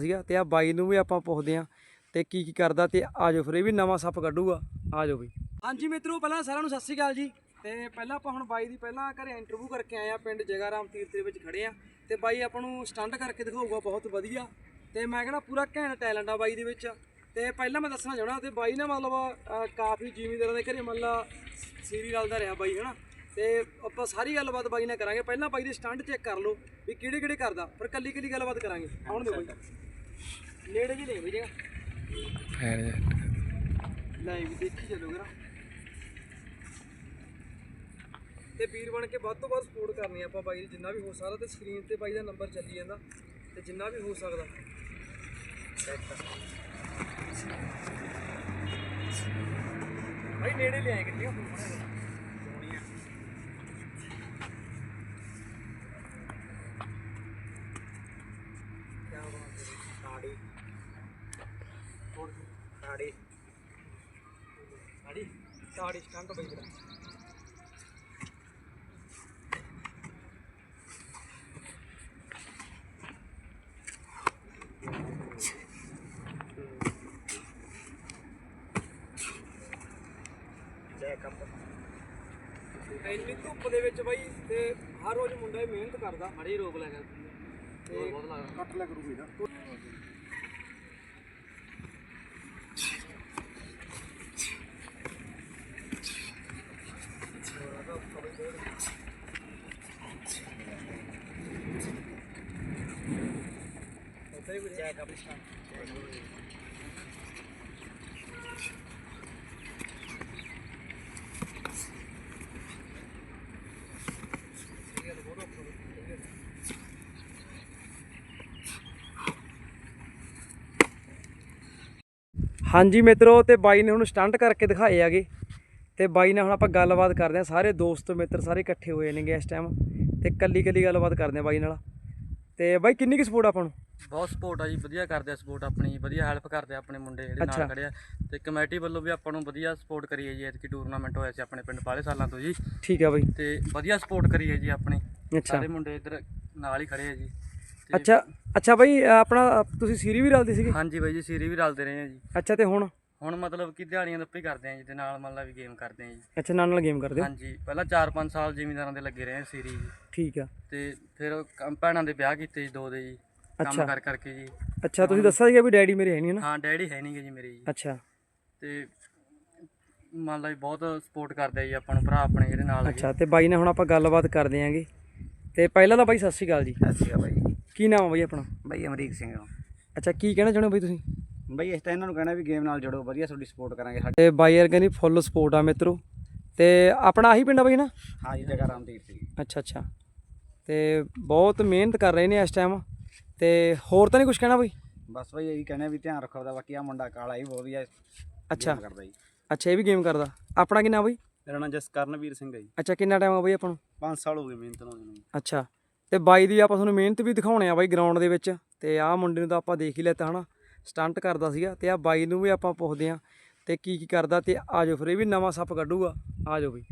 ਸੀਗਾ ਤੇ ਆ ਬਾਈ ਨੂੰ ਵੀ ਆਪਾਂ ਪੁੱਛਦੇ ਆ ਤੇ ਕੀ ਕੀ ਕਰਦਾ ਤੇ ਆਜੋ ਫਿਰ ਇਹ ਵੀ ਨਵਾਂ ਸੱਪ ਕੱਢੂਗਾ। ਆਜੋ ਬਈ। ਹਾਂਜੀ ਮਿੱਤਰੋ, ਪਹਿਲਾਂ ਸਾਰਿਆਂ ਨੂੰ ਸਤਿ ਸ਼੍ਰੀ ਅਕਾਲ ਜੀ। ਤੇ ਪਹਿਲਾਂ ਆਪਾਂ ਹੁਣ ਬਾਈ ਦੀ ਪਹਿਲਾਂ ਘਰੇ ਇੰਟਰਵਿਊ ਕਰਕੇ ਆਏ ਆ ਪਿੰਡ ਜਗਾਰਾਮ ਤੀਰਥ ਦੇ ਵਿੱਚ ਖੜੇ ਆ ਤੇ ਬਾਈ ਆਪਾਂ ਨੂੰ ਸਟੰਟ ਕਰਕੇ ਦਿਖਾਊਗਾ, ਬਹੁਤ ਵਧੀਆ। ਤੇ ਮੈਂ ਕਹਿੰਦਾ ਪੂਰਾ ਘੈਂਟ ਟੈਲੈਂਟ ਆ ਬਾਈ ਦੇ ਵਿੱਚ। ਤੇ ਪਹਿਲਾਂ ਮੈਂ ਦੱਸਣਾ ਚਾਹਣਾ ਤੇ ਬਾਈ ਨਾ ਮਤਲਬ ਕਾਫੀ ਜ਼ਿਮੀਂਦਾਰਾਂ ਦੇ ਘਰੇ ਮਤਲਬ, ਸੀਰੀ ਰਲਦਾ ਰਿਹਾ ਬਾਈ, ਹਨਾ? ਤੇ ਆਪਾਂ ਸਾਰੀ ਗੱਲਬਾਤ ਬਾਈ ਨਾਲ ਕਰਾਂਗੇ। ਪਹਿਲਾਂ ਬਾਈ ਦੇ ਸਟੰਟ ਚੈੱਕ ਕਰ ਲਓ ਵੀ ਕਿਹੜੇ ਕਿਹੜੇ ਕਰਦਾ ਪਰ ਕੱਲੀ ਕੱਲੀ ਗੱਲਬਾਤ ਕਰਾਂਗੇ। ਆਉਣ ਦਿਓ ਬਾਈ। ਨੇੜੇ ਜੀ ਨਹੀਂ ਵਜੇਗਾ ਲੈ ਵੀ ਦੇਖੀ ਚੱਲੋ ਜਰਾ। ਤੇ ਵੀਰ ਬਣ ਕੇ ਵੱਧ ਤੋਂ ਵੱਧ ਸਪੋਰਟ ਕਰਨੀ ਆਪਾਂ ਬਾਈ ਦੀ ਜਿੰਨਾ ਵੀ ਹੋ ਸਕਦਾ ਤੇ ਸਕਰੀਨ ਤੇ ਬਾਈ ਦਾ ਨੰਬਰ ਚੱਲੀ ਜਾਂਦਾ। ਤੇ ਜਿੰਨਾ ਵੀ ਹੋ ਸਕਦਾ। ਭਾਈ ਨੇੜੇ ਲਿਆਏ ਕਿੱਥੇ ਸਾੜੀ ਸਾੜੀ ਸਾੜੀ ਸਾੜੀ ਸਟੰਟ ਬਈ ਜਰਾ ਇੰਨੀ ਧੁੱਪ ਦੇ ਵਿੱਚ ਬਾਈ ਤੇ ਹਰ ਰੋਜ਼ ਮੁੰਡਾ ਇਹ ਮਿਹਨਤ ਕਰਦਾ ਮੜੀ ਰੋਕ ਲੈ ਕਰ ਤੇ ਬਹੁਤ ਲੱਗਦਾ ਕੱਟ ਲੈ ਕਰੂਗੀ ਨਾ ਚੈੱਕ ਅਪ ਹਾਂਜੀ ਮਿੱਤਰੋ ਤੇ ਬਾਈ ਨੇ ਹੁਣ ਸਟੰਟ ਕਰਕੇ ਦਿਖਾਏ ਆਗੇ ਤੇ ਬਾਈ ਨਾਲ ਹੁਣ ਆਪਾਂ ਗੱਲਬਾਤ ਕਰਦੇ ਆ ਸਾਰੇ ਦੋਸਤ ਮਿੱਤਰ ਸਾਰੇ ਇਕੱਠੇ ਹੋਏ ਨੇਗੇ ਇਸ ਟਾਈਮ ਤੇ ਕੱਲੀ ਕੱਲੀ ਗੱਲਬਾਤ ਕਰਦੇ ਆ ਬਾਈ ਨਾਲ। ਤੇ ਬਾਈ ਕਿੰਨੀ ਕੁ ਸਪੋਰਟ ਆਪਾਂ ਨੂੰ? ਬਹੁਤ ਸਪੋਰਟ ਆ ਜੀ ਵਧੀਆ ਕਰਦੇ ਆ ਸਪੋਰਟ ਆਪਣੀ ਵਧੀਆ ਹੈਲਪ ਕਰਦੇ ਆ ਆਪਣੇ ਮੁੰਡੇ ਜਿਹੜੇ ਅੱਛਾ। ਨਾਲ ਖੜੇ ਆ। ਤੇ ਕਮੇਟੀ ਵੱਲੋਂ ਵੀ ਆਪਾਂ ਨੂੰ ਵਧੀਆ ਸਪੋਰਟ ਕਰੀ ਹੈ ਜੀ ਐਤਕੀ ਟੂਰਨਾਮੈਂਟ ਹੋਇਆ ਸੀ ਆਪਣੇ ਪਿੰਡ ਬਾਲੇ ਸਾਲਾਂ ਤੋਂ ਜੀ। ਠੀਕ ਆ ਬਾਈ। ਤੇ ਵਧੀਆ ਸਪੋਰਟ ਕਰੀ ਹੈ ਜੀ ਆਪਣੀ। ਅੱਛਾ। ਸਾਰੇ ਮੁੰਡੇ ਇੱਧਰ ਨਾਲ ਹੀ ਖੜੇ ਆ ਜੀ। ਤੇ ਅੱਛਾ ਅੱਛਾ ਬਾਈ ਆਪਣਾ ਤੁਸੀਂ ਸੀਰੀ ਵੀ ਰਲਦੇ ਸੀਗੇ? ਹਾਂਜੀ ਬਾਈ ਜੀ ਸੀਰੀ ਵੀ ਰਲਦੇ ਰਹੇ ਆ ਜੀ। ਅੱਛਾ ਤੇ ਹੁਣ? ਹੁਣ ਮਤਲਬ ਕਿ ਦਿਹਾੜੀਆਂ ਦੱਪੇ ਕਰਦੇ ਆ ਜੀ ਤੇ ਨਾਲ ਮੰਨ ਲਾ ਵੀ ਗੇਮ ਕਰਦੇ ਆ ਜੀ। ਅੱਛਾ ਨਾਲ ਨਾਲ ਗੇਮ ਕਰਦੇ ਹੋ? ਹਾਂਜੀ ਪਹਿਲਾਂ 4-5 ਸਾਲ ਜ਼ਿਮੀਂਦਾਰਾਂ ਦੇ ਲੱਗੇ ਰਹੇ ਆ ਸੀਰੀ ਜੀ। ਠੀਕ ਆ। ਤੇ ਫਿਰ ਕੰਮ- ਭੈਣਾਂ ਦੇ ਵਿਆਹ ਕੀਤੇ ਜੀ ਦੋ ਦੇ ਜੀ। ਕੰਮ ਅੱਛਾ। ਕਰ ਕਰਕੇ ਜੀ। ਅੱਛਾ ਤੁਸੀਂ ਦੱਸਿਆ ਸੀਗਾ ਵੀ ਡੈਡੀ ਮੇਰੇ ਹੈ ਨਹੀਂ ਨਾ? ਹਾਂ ਡੈਡੀ ਹੈ ਨਹੀਂਗੇ ਜੀ ਮੇਰੇ ਜੀ। ਅੱਛਾ। ਤੇ ਮੰਨ ਲਾ ਵੀ ਬਹੁਤ ਸਪੋਰਟ ਕਰਦੇ ਆ ਜੀ ਆਪਾਂ ਨੂੰ ਭਰਾ ਆਪਣੇ ਜਿਹੜੇ ਨਾਲ ਹੈਗੇ। ਅੱਛਾ ਤੇ ਬਾਈ ਨਾਲ ਹੁਣ ਆਪਾਂ ਗੱਲਬਾਤ ਕਰਦੇ ਆਂਗੇ। ਤੇ ਪਹਿਲਾਂ ਤਾਂ ਬਾਈ ਸਤਿ ਸ਼੍ਰੀ ਅਕਾਲ ਜੀ। ਸਤਿ ਸ਼੍ਰੀ ਅਕਾਲ ਬਾਈ। ਕੀ ਨਾਮ ਆ ਬਾਈ ਆਪਣਾ? ਬਾਈ ਅਮਰੀਕ ਸਿੰਘ ਅੱਛਾ ਕੀ ਕਹਿਣਾ ਚਾਹੁੰਦੇ ਹੋ ਬਾਈ ਤੁਸੀਂ? ਬਾਈ ਇਸ ਤਾਂ ਇਹਨਾਂ ਨੂੰ ਕਹਿਣਾ ਵੀ ਗੇਮ ਨਾਲ ਜੁੜੋ ਵਧੀਆ ਤੁਹਾਡੀ ਸਪੋਰਟ ਕਰਾਂਗੇ ਸਾਡੇ। ਤੇ ਬਾਈ ਯਾਰ ਕਹਿੰਦੀ ਫੁੱਲ ਸਪੋਰਟ ਆ ਮਿੱਤਰੋ। ਤੇ ਆਪਣਾ ਆਹੀ ਪਿੰਡ ਆ ਬਾਈ ਨਾ? ਹਾਂ ਜੀ ਜਗਾ ਰਾਮ ਤੀਰ ਸੀ ਅੱਛਾ ਅੱਛਾ। ਤੇ ਬਹੁਤ ਮਿਹਨਤ ਕਰ ਰਹੇ ਨੇ ਇਸ ਟਾਈਮ ਤੇ ਹੋਰ ਤਾਂ ਨਹੀਂ ਕੁਝ ਕਹਿਣਾ ਬਾਈ? ਬਸ ਬਾਈ ਇਹੀ ਕਹਿੰਦੇ ਵੀ ਧਿਆਨ ਰੱਖੋ ਦਾ ਬਾਕੀ ਆ ਮੁੰਡਾ ਕਾਲਾ ਹੀ ਬਹੁਤ ਵਧੀਆ ਅੱਛਾ। ਕਰਦਾ ਜੀ। ਅੱਛਾ ਇਹ ਵੀ ਗੇਮ ਕਰਦਾ। ਆਪਣਾ ਕੀ ਨਾਮ ਬਾਈ? ਮੇਰਾ ਨਾਮ ਜਸਕਰਨਵੀਰ ਸਿੰਘ ਹੈ ਜੀ। ਅੱਛਾ ਕਿੰਨਾ ਟਾਈਮ ਆ ਬਾਈ ਆਪਾਂ ਨੂੰ? 5 ਸਾਲ ਹੋ ਗਏ ਮਿਹਨਤ ਨਾਲ ਮੈਨੂੰ ਅੱਛਾ ਤੇ ਬਾਈ ਦੀ ਆਪਾਂ ਤੁਹਾਨੂੰ ਮਿਹਨਤ ਵੀ ਦਿਖਾਉਣੇ ਆ ਬਾਈ ਗਰਾਊਂਡ ਦੇ ਵਿੱਚ। ਤੇ ਆਹ ਮੁੰਡੇ ਨੂੰ ਤਾਂ ਆਪਾਂ ਦੇਖ ਹੀ ਲੈਤਾ ਹਨਾ ਸਟੰਟ ਕਰਦਾ ਸੀਗਾ। ਤੇ ਆ ਬਾਈ ਨੂੰ ਵੀ ਆਪਾਂ ਪੁੱਛਦੇ ਆ ਤੇ ਕੀ ਕੀ ਕਰਦਾ ਤੇ ਆਜੋ ਫਿਰ ਇਹ ਵੀ ਨਵਾਂ ਸੱਪ ਕੱਢੂਗਾ। ਆਜੋ ਬਈ।